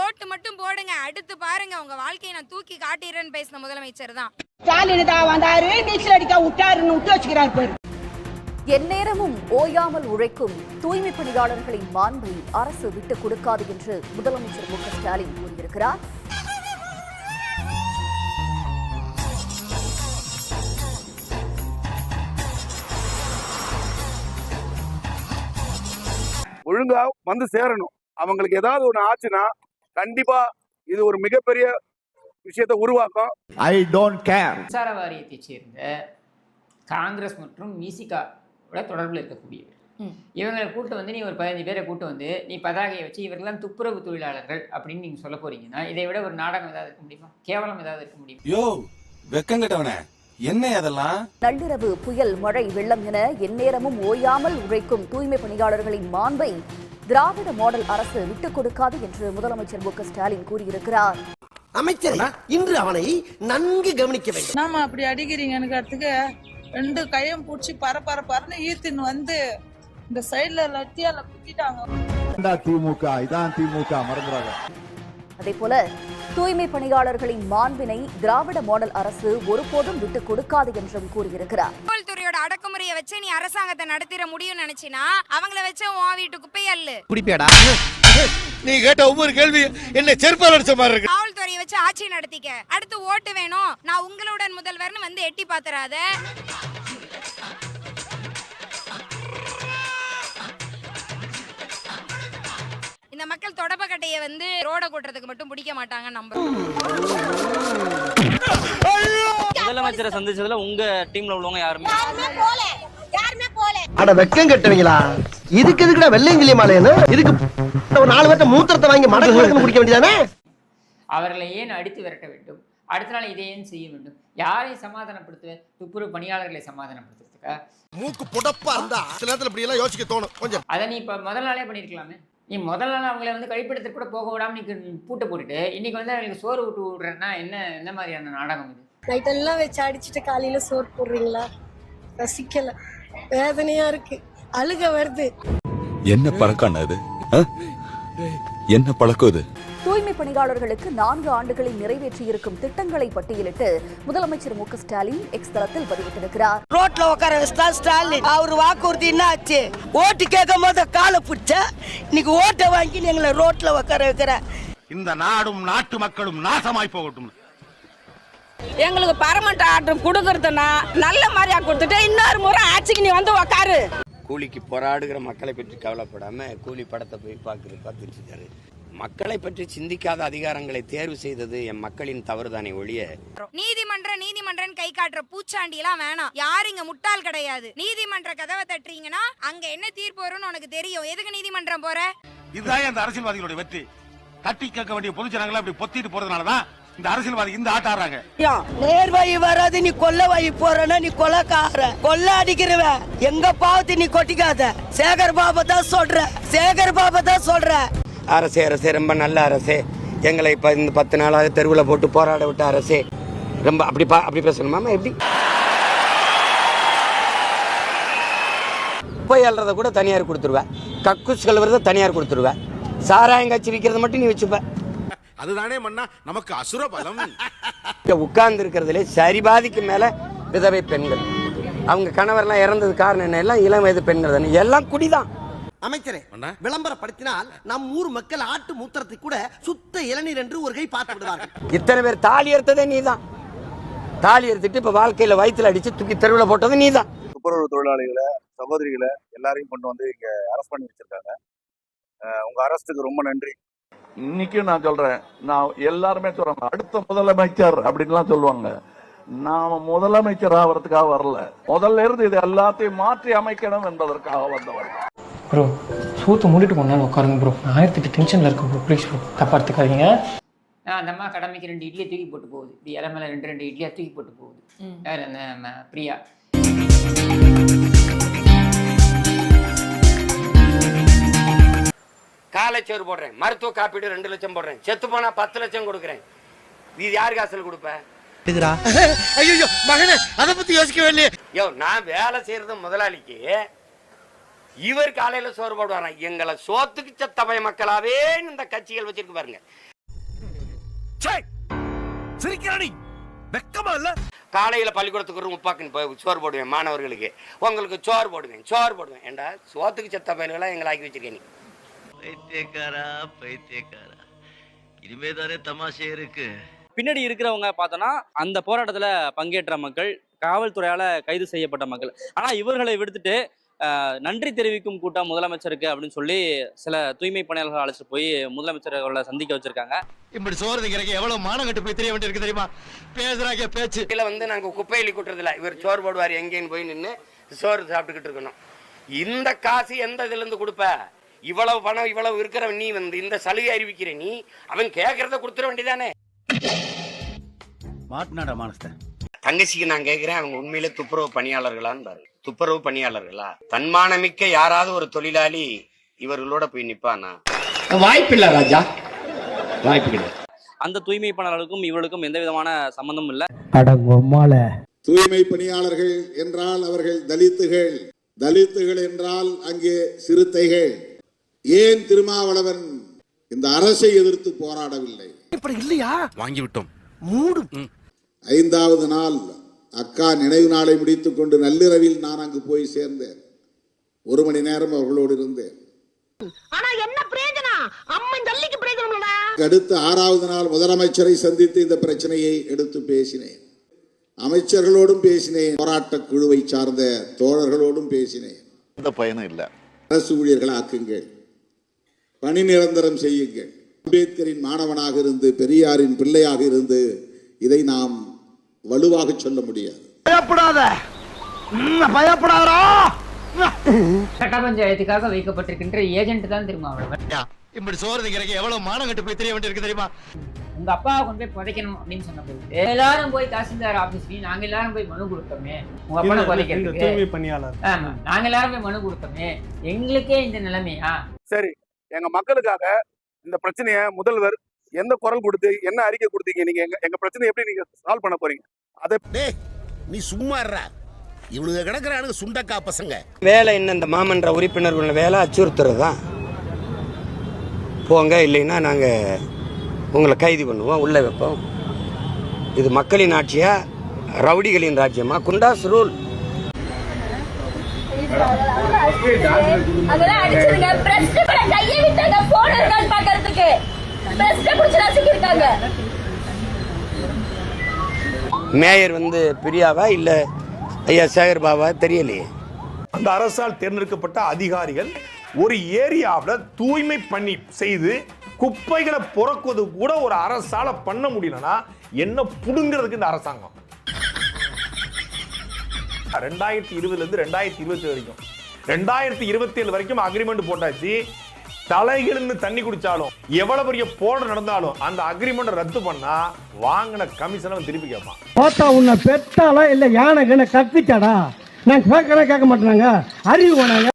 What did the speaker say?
ஓட்டு மட்டும் போடுங்க. அடுத்து பாருங்க உங்க வாழ்க்கையை நான் தூக்கி காட்டிடுறேன்னு பேசின முதலமைச்சர் தான். ஸ்டாலின் தான் வந்தாரு நீச்சல் அடிக்க விட்டாருன்னு விட்டு வச்சுக்கிறாரு பேரு. எந்நேரமும் ஓயாமல் உழைக்கும் தூய்மை பணியாளர்களின் மாண்பை அரசு விட்டுக் கொடுக்காது என்று முதலமைச்சர் மு க ஸ்டாலின் கூறியிருக்கிறார். ஒழுங்கா வந்து சேரணும். அவங்களுக்கு ஏதாவது ஒண்ணு ஆச்சுன்னா கண்டிப்பா இது ஒரு மிகப்பெரிய விஷயத்தை உருவாக்கும். ஐ டோன்ட் கேர் மின்சார வாரியத்தைச் சேர்ந்த காங்கிரஸ் மற்றும் மிசிகாவோட தொடர்பில் இருக்கக்கூடியவர். இவங்களை கூட்டு வந்து நீ ஒரு பதினஞ்சு பேரை கூட்டு வந்து நீ பதாகையை வச்சு இவர்கள்லாம் துப்புரவு தொழிலாளர்கள் அப்படின்னு நீங்க சொல்ல போறீங்கன்னா இதை விட ஒரு நாடகம் ஏதாவது இருக்க முடியுமா? கேவலம் ஏதாவது இருக்க முடியுமா? யோ வெக்கங்கட்டவனே என்ன அதெல்லாம் நள்ளிரவு புயல் மழை வெள்ளம் என எந்நேரமும் ஓயாமல் உழைக்கும் தூய்மை பணியாளர்களின் மாண்பை திராவிட மாடல் அரசு விட்டுக் கொடுக்காது என்று முதலமைச்சர் மு ஸ்டாலின் கூறியிருக்கிறார். அமைச்சர் இன்று அவனை நன்கு கவனிக்க வேண்டும். நாம அப்படி அடிக்கிறீங்கன்னு ரெண்டு கையும் பிடிச்சி பர பர பரன்னு ஈர்த்துன்னு வந்து இந்த சைடுல லத்தியால குத்திட்டாங்க. திமுக இதான் திமுக மறந்துடாத. அதேபோல தூய்மை பணியாளர்களின் மாண்பினை திராவிட மாடல் அரசு ஒருபோதும் விட்டுக் கொடுக்காது என்றும் கூறியிருக்கிறார். காவல்துறையோட அடக்குமுறையை வச்சு நீ அரசாங்கத்தை நடத்திட முடியும்னு நினைச்சினா அவங்கள வச்சு உன் வீட்டு குப்பை அல்லு. குடிப்பியாடா நீ கேட்ட ஒவ்வொரு கேள்வி என்ன செருப்பால் அடிச்ச மாதிரி இருக்கு. காவல்துறையை வச்சு ஆட்சி நடத்திக்க. அடுத்து ஓட்டு வேணும். நான் உங்களுடன் முதல்வர்னு வந்து எட்டி பாத்துறாத. இந்த மக்கள் தொடப்பக்கட்டையை வந்து ரோட கூட்டுறதுக்கு மட்டும் பிடிக்க மாட்டாங்க நம்புறோம். முதலமைச்சரை சந்திச்சதுல உங்க டீம்ல உள்ளவங்க யாருமே அட வெக்கம் கட்டுவீங்களா? இதுக்கு எதுக்குடா வெள்ளையங்கிலி மாலையன்னு? இதுக்கு ஒரு நாலு பேர்த்த மூத்திரத்தை வாங்கி மடக்கு மடக்குன்னு குடிக்க வேண்டியதானே? அவர்களை ஏன் அடித்து விரட்ட வேண்டும்? அடுத்த நாள் இதை ஏன் செய்ய வேண்டும்? யாரை சமாதானப்படுத்துவ துப்புரவு பணியாளர்களை சமாதானப்படுத்துறதுக்கா? மூக்கு புடப்பா இருந்தா சில நேரத்துல இப்படி எல்லாம் யோசிக்க தோணும். கொஞ்சம். அதை நீ இப்போ முதல் நாளே பண்ணியிருக்கலாமே. நீ முதல் நாள் அவங்கள வந்து கழிப்பிடத்துக்கு கூட போக விடாம நீ பூட்டை போட்டுட்டு இன்னைக்கு வந்து அவங்களுக்கு சோறு விட்டு விடுறேன்னா என்ன என்ன மாதிரியான நாடகம் இது? நைட்டெல்லாம் வச்சு அடிச்சுட்டு காலையில சோறு போடுறீங்களா? ரசிக்கல. வேதனையா இருக்கு. அழுக வருது. என்ன பழக்கம் அது என்ன பழக்கம் இது? தூய்மை பணியாளர்களுக்கு நான்கு ஆண்டுகளில் நிறைவேற்றியிருக்கும் திட்டங்களை பட்டியலிட்டு முதலமைச்சர் மு ஸ்டாலின் எக்ஸ் தளத்தில் பதிவிட்டிருக்கிறார். ரோட்ல உட்கார வச்சுட்டா ஸ்டாலின். அவர் வாக்குறுதி என்ன ஆச்சு ஓட்டு கேட்கும் போது காலை பிடிச்ச இன்னைக்கு ஓட்டை வாங்கி எங்களை ரோட்ல உட்கார வைக்கிற. இந்த நாடும் நாட்டு மக்களும் நாசமாய் போகட்டும். எங்களுக்கு பரமண்ட் ஆர்டர் கொடுக்கறதுனா நல்ல மாதிரியா கொடுத்துட்டு இன்னொரு முறை ஆட்சிக்கு நீ வந்து உக்காரு. கூலிக்கு போராடுகிற மக்களை பற்றி கவலைப்படாம கூலி படத்தை போய் பார்க்கறது பார்த்துட்டு இருக்காரு. மக்களை பற்றி சிந்திக்காத அதிகாரங்களை தேர்வு செய்தது என் மக்களின் தவறுதானே ஒழிய. நீதிமன்றம் நீதிமன்றம் கை காட்டுற பூச்சாண்டி எல்லாம் வேணாம். யார் இங்க முட்டாள் கிடையாது. நீதிமன்ற கதவை தட்டுறீங்கன்னா அங்க என்ன தீர்ப்பு வரும்னு உனக்கு தெரியும். எதுக்கு நீதிமன்றம் போற? இதுதான் அந்த அரசியல்வாதிகளுடைய வெற்றி. தட்டி கேட்க வேண்டிய பொது ஜனங்களை அப்படி பொத்திட்டு போறதுனாலதான் இந்த அரசியல்வாதி இந்த ஆட்ட ஆடுறாங்க. நேர்வழி வராது நீ கொல்ல வழி போறனா நீ கொலைக்கார கொல்ல அடிக்கிறவ எங்க பாவத்தை நீ கொட்டிக்காத. சேகர் பாபா தான் சொல்ற. சேகர் பாபா தான் சொல்ற. அரசே அரசே ரொம்ப நல்ல அரசே. எங்களை இப்ப இந்த பத்து நாளாக தெருவில் போட்டு போராட விட்ட அரசே. ரொம்ப அப்படி பா அப்படி பேசணுமாமா எப்படி? போய் அல்றத கூட தனியார் கொடுத்துருவேன் கக்கூஸ் கழுவுறத தனியார் கொடுத்துருவேன் சாராயம் காய்ச்சி விற்கிறத மட்டும் நீ வச்சுப்ப. அதுதானே மன்னா நமக்கு அசுர பலம். உட்கார்ந்து இருக்கிறதுல சரிபாதிக்கு மேல விதவை பெண்கள். அவங்க கணவர்லாம் இறந்தது காரணம் என்ன? எல்லாம் இளம் வயது பெண்கள் தானே எல்லாம் குடிதான். அமைச்சரே விளம்பரப்படுத்தினால் நம் ஊர் மக்கள் ஆட்டு மூத்திரத்தை கூட சுத்த இளநீர் என்று ஒரு கை பார்த்து விடுவார்கள். இத்தனை பேர் தாலி எடுத்ததே நீதான். தாலி எடுத்துட்டு இப்ப வாழ்க்கையில வயித்துல அடிச்சு தூக்கி தெருவில் போட்டது நீதான். துப்புரவு தொழிலாளிகளை சகோதரிகளை எல்லாரையும் கொண்டு வந்து இங்க அரெஸ்ட் பண்ணி வச்சிருக்காங்க. உங்க அரசுக்கு ரொம்ப நன்றி. இன்னைக்கும் நான் சொல்றேன் நான் எல்லாருமே சொல்றாங்க அடுத்த முதலமைச்சர் அப்படின்லாம் சொல்லுவாங்க. நாம முதலமைச்சர் ஆகிறதுக்காக வரல. முதல்ல இருந்து இது எல்லாத்தையும் மாற்றி அமைக்கணும் என்பதற்காக வந்தவர் ப்ரோ சூத்து மூடிட்டு நேரம் உட்காருங்க ப்ரோ ஆயிரத்தி எட்டு டென்ஷன்ல இருக்கு ப்ரோ ப்ளீஸ் ப்ரோ தப்பா எடுத்துக்காதீங்க. நான் அந்த அம்மா கடமைக்கு ரெண்டு இட்லியை தூக்கி போட்டு போகுது. இப்படி இலை மேல ரெண்டு ரெண்டு இட்லியா தூக்கி போட்டு போகுது. யார் அந்த ம, பிரியா? காலைச்சோறு போடுறேன். மருத்துவ காப்பீடு ரெண்டு லட்சம் போடுறேன். செத்து போனா பத்து லட்சம் கொடுக்குறேன். இது யாருக்கு அசல் கொடுப்ப? ஐயோ மகனே அதை பத்தி யோசிக்கவே இல்லையே. யோ நான் வேலை செய்யறது முதலாளிக்கு இவர் காலையில சோறு போடுவாராம் எங்களை சோத்துக்கு சத்தபய மக்களாவே இந்த கட்சிகள் வச்சிருக்கு பாருங்க. சிரிக்கிறானி வெக்கமா இல்ல? காலையில பள்ளிக்கூடத்துக்கு போய் சோறு போடுவேன் மாணவர்களுக்கு. உங்களுக்கு சோறு போடுவேன் சோறு போடுவேன். ஏண்டா? சோத்துக்கு செத்த பயல்களா எங்களை ஆக்கி வச்சிருக்கேன் நீ? பைத்தியக்காரா பைத்தியக்காரா. இனிமே தானே தமாஷே இருக்கு. பின்னாடி இருக்கிறவங்க பார்த்தோன்னா அந்த போராட்டத்துல பங்கேற்ற மக்கள் காவல்துறையால கைது செய்யப்பட்ட மக்கள். ஆனா இவர்களை விடுத்துட்டு நன்றி தெரிவிக்கும் கூட்டம் முதலமைச்சருக்கு அப்படின்னு சொல்லி சில தூய்மை பணியாளர்கள் அழைச்சிட்டு போய் முதலமைச்சர் அவர்களை சந்திக்க வச்சிருக்காங்க. இப்படி சோறு திங்கிறக்கு எவ்வளவு மானம் கட்டு போய் தெரிய வேண்டியிருக்கு தெரியுமா? பேசுறாங்க பேச்சு. இதுல வந்து நாங்க குப்பையில கொட்டுறதில்ல. இவர் சோறு போடுவார் எங்கேன்னு போய் நின்று சோறு சாப்பிட்டுக்கிட்டு இருக்கணும். இந்த காசு எந்த இதுல இருந்து கொடுப்ப? இவ்வளவு பணம் இவ்வளவு இருக்கிறவன் நீ வந்து இந்த சலுகை அறிவிக்கிற நீ அவன் கேட்கறத கொடுத்துட வேண்டியதானே? மாட்டினாடா மானஸ்த தங்கச்சிக்கு நான் கேட்கிறேன் அவங்க உண்மையிலே துப்புரவு பணியாளர்களான்னு பாரு துப்புரவு பணியாளர்களா? தன்மானமிக்க யாராவது ஒரு தொழிலாளி இவர்களோட போய் நிப்பானா? வாய்ப்பில்லை ராஜா. வாய்ப்பு கிடையாது. அந்த தூய்மை பணியாளர்களுக்கும் இவர்களுக்கும் எந்த விதமான சம்பந்தமும் இல்லை. தூய்மை பணியாளர்கள் என்றால் அவர்கள் தலித்துகள். தலித்துகள் என்றால் அங்கே சிறுத்தைகள். ஏன் திருமாவளவன் இந்த அரசை எதிர்த்து போராடவில்லை? இப்படி இல்லையா? வாங்கி விட்டோம் மூடு ஐந்தாவது நாள் அக்கா நினைவு நாளை முடித்துக் கொண்டு நள்ளிரவில் நான் அங்கு போய் சேர்ந்தேன். ஒரு மணி நேரம் அவர்களோடு இருந்தேன். அடுத்த ஆறாவது நாள் முதலமைச்சரை சந்தித்து இந்த பிரச்சனையை எடுத்து பேசினேன். அமைச்சர்களோடும் பேசினேன். போராட்டக் குழுவை சார்ந்த தோழர்களோடும் பேசினேன். எந்த பயனும் இல்ல. அரசு ஊழியர்கள் ஆக்குங்கள். பணி நிரந்தரம் செய்யுங்கள். அம்பேத்கரின் மாணவனாக இருந்து பெரியாரின் பிள்ளையாக இருந்து இதை நாம் வலுவாக சொல்ல முடியாது. பயப்படாத. பயப்படாதா கட்ட பஞ்சாயத்துக்காக வைக்கப்பட்டிருக்கின்ற ஏஜென்ட் தான் திருமாவளவன் இப்படி சோறு திங்கிறக்கு எவ்வளவு மானம் கட்டு போய் தெரிய வேண்டியிருக்கு தெரியுமா? உங்க அப்பாவை கொண்டு போய் புதைக்கணும் அப்படின்னு சொன்ன போது எல்லாரும் போய் தாசில்தார் ஆபீஸ்லயும் நாங்க எல்லாரும் போய் மனு கொடுத்தோமே. உங்க அப்பனை புதைக்கிறதுக்கு பணியாளர். ஆமா நாங்க எல்லாரும் போய் மனு கொடுத்தோமே. எங்களுக்கே இந்த நிலைமையா? சரி எங்க மக்களுக்காக இந்த பிரச்சனைய முதல்வர் எந்த குரல் கொடுத்து என்ன அறிக்கை கொடுத்தீங்க? நீங்க எங்க எங்க பிரச்சனை எப்படி நீங்க சால்வ் பண்ண போறீங்க? அதை டேய் நீ சும்மா இவனுங்க கிடக்குறானுங்க சுண்டக்கா பசங்க. வேலை என்ன இந்த மாமன்ற உறுப்பினர்கள் வேலை? அச்சுறுத்துறது? தான் போங்க இல்லைன்னா நாங்கள் உங்களை கைது பண்ணுவோம் உள்ளே வைப்போம். இது மக்களின் ஆட்சியா? ரவுடிகளின் ராஜ்யமா? குண்டாஸ் ரூல். அதெல்லாம் அடிச்சிருங்க. பிரஸ்ட் கூட கையை விட்டாங்க போன் இருக்கான்னு பாக்குறதுக்கு புடிச்சு மேயர் வந்து பிரியாவா இல்லை ஐயா சேகர் பாபா தெரியலையே? அந்த அரசால் தேர்ந்தெடுக்கப்பட்ட அதிகாரிகள் ஒரு ஏரியாவில் தூய்மை பண்ணி செய்து குப்பைகளை புறக்குவது கூட ஒரு அரசால பண்ண முடியலன்னா என்ன புடுங்கிறதுக்கு இந்த அரசாங்கம்? ரெண்டாயிரத்தி இருபதுல இருந்து ரெண்டாயிரத்தி இருபத்தி வரைக்கும். ரெண்டாயிரத்தி இருபத்தி ஏழு வரைக்கும் அக்ரிமெண்ட் போட்டாச்சு. தலைகிழந்து தண்ணி குடிச்சாலும் எவ்வளவு பெரிய போராட்டம் நடந்தாலும் அந்த அக்ரிமெண்ட் ரத்து பண்ணா வாங்கின கமிஷனை அவன் திருப்பி கேட்பான். பார்த்தா உன்னை பெத்தாலா இல்ல யானை கண்ண கத்திச்சாடா நான் கேட்கறேன் கேட்க மாட்டேனாங்க. அறிவு வேணாங்க.